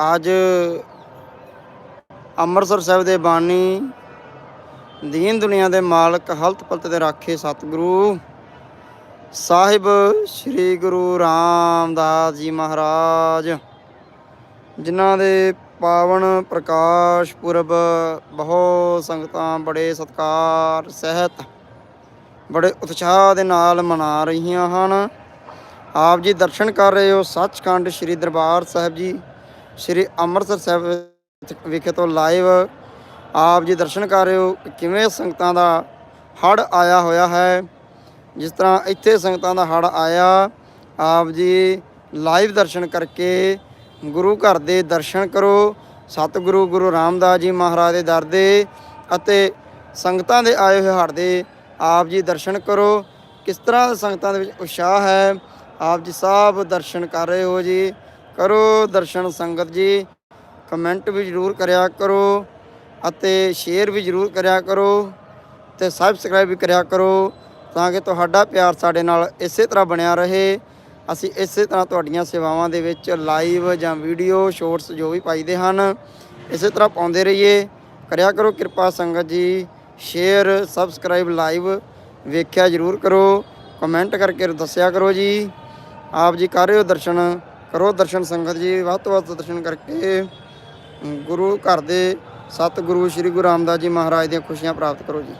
ਅੱਜ ਅੰਮ੍ਰਿਤਸਰ ਸਾਹਿਬ ਦੇ ਬਾਣੀ ਦੀਨ ਦੁਨੀਆ ਦੇ ਮਾਲਕ ਹਲਤ ਪਲਤ ਦੇ ਰਾਖੇ ਸਤਿਗੁਰੂ ਸਾਹਿਬ ਸ੍ਰੀ ਗੁਰੂ ਰਾਮਦਾਸ ਜੀ ਮਹਾਰਾਜ, ਜਿਨ੍ਹਾਂ ਦੇ ਪਾਵਨ ਪ੍ਰਕਾਸ਼ ਪੁਰਬ ਬਹੁਤ ਸੰਗਤਾਂ ਬੜੇ ਸਤਕਾਰ, ਸਹਿਤ, ਬੜੇ ਉਤਸ਼ਾਹ ਦੇ ਨਾਲ ਮਨਾ ਰਹੀਆਂ ਹਨ। ਆਪ ਜੀ ਦਰਸ਼ਨ ਕਰ ਰਹੇ ਹੋ ਸੱਚਖੰਡ ਸ੍ਰੀ ਦਰਬਾਰ ਸਾਹਿਬ ਜੀ। ਸ੍ਰੀ ਅੰਮ੍ਰਿਤਸਰ ਸਾਹਿਬ ਵਿਖੇ ਤੋਂ ਲਾਈਵ ਆਪ ਜੀ ਦਰਸ਼ਨ ਕਰ ਰਹੇ ਹੋ ਕਿਵੇਂ ਸੰਗਤਾਂ ਦਾ ਹੜ ਆਇਆ ਹੋਇਆ ਹੈ। ਜਿਸ ਤਰ੍ਹਾਂ ਇੱਥੇ ਸੰਗਤਾਂ ਦਾ ਹੜ ਆਇਆ, ਆਪ ਜੀ ਲਾਈਵ ਦਰਸ਼ਨ ਕਰਕੇ ਗੁਰੂ ਘਰ ਦੇ ਦਰਸ਼ਨ ਕਰੋ। ਸਤਿਗੁਰੂ ਗੁਰੂ ਰਾਮਦਾਸ ਜੀ ਮਹਾਰਾਜ ਦੇ ਦਰ ਦੇ ਅਤੇ ਸੰਗਤਾਂ ਦੇ ਆਏ ਹੋਏ ਹੜ ਦੇ ਆਪ ਜੀ ਦਰਸ਼ਨ ਕਰੋ। ਕਿਸ ਤਰ੍ਹਾਂ ਸੰਗਤਾਂ ਦੇ ਵਿੱਚ ਉਤਸ਼ਾਹ ਹੈ, ਆਪ ਜੀ ਸਭ ਦਰਸ਼ਨ ਕਰ ਰਹੇ ਹੋ ਜੀ। ਕਰੋ ਦਰਸ਼ਨ ਸੰਗਤ ਜੀ। ਕਮੈਂਟ ਵੀ ਜ਼ਰੂਰ ਕਰਿਆ ਕਰੋ ਅਤੇ ਸ਼ੇਅਰ ਵੀ ਜ਼ਰੂਰ ਕਰਿਆ ਕਰੋ ਤੇ ਸਬਸਕ੍ਰਾਈਬ ਵੀ ਕਰਿਆ ਕਰੋ ਤਾਂ ਕਿ ਤੁਹਾਡਾ ਪਿਆਰ ਸਾਡੇ ਨਾਲ ਇਸੇ ਤਰ੍ਹਾਂ ਬਣਿਆ ਰਹੇ। ਅਸੀਂ ਇਸੇ ਤਰ੍ਹਾਂ ਤੁਹਾਡੀਆਂ ਸੇਵਾਵਾਂ ਦੇ ਵਿੱਚ ਲਾਈਵ ਜਾਂ ਵੀਡੀਓ ਸ਼ਾਰਟਸ ਜੋ ਵੀ ਪਾਈਦੇ ਹਨ, ਇਸੇ ਤਰ੍ਹਾਂ ਪਾਉਂਦੇ ਰਹੀਏ। ਕਰਿਆ ਕਰੋ ਕਿਰਪਾ ਸੰਗਤ ਜੀ। ਸ਼ੇਅਰ ਸਬਸਕ੍ਰਾਈਬ ਲਾਈਵ ਵੇਖਿਆ ਜ਼ਰੂਰ ਕਰੋ। ਕਮੈਂਟ ਕਰਕੇ ਦੱਸਿਆ ਕਰੋ ਜੀ। ਆਪ ਜੀ ਕਰ ਰਹੇ ਹੋ ਦਰਸ਼ਨ? ਕਰੋ ਦਰਸ਼ਨ ਸੰਗਤ ਜੀ, ਵੱਧ ਤੋਂ ਵੱਧ ਦਰਸ਼ਨ ਕਰਕੇ ਗੁਰੂ ਘਰ ਦੇ ਸਤਿਗੁਰੂ ਸ੍ਰੀ ਗੁਰੂ ਰਾਮਦਾਸ ਜੀ ਮਹਾਰਾਜ ਦੀਆਂ ਖੁਸ਼ੀਆਂ ਪ੍ਰਾਪਤ ਕਰੋ ਜੀ।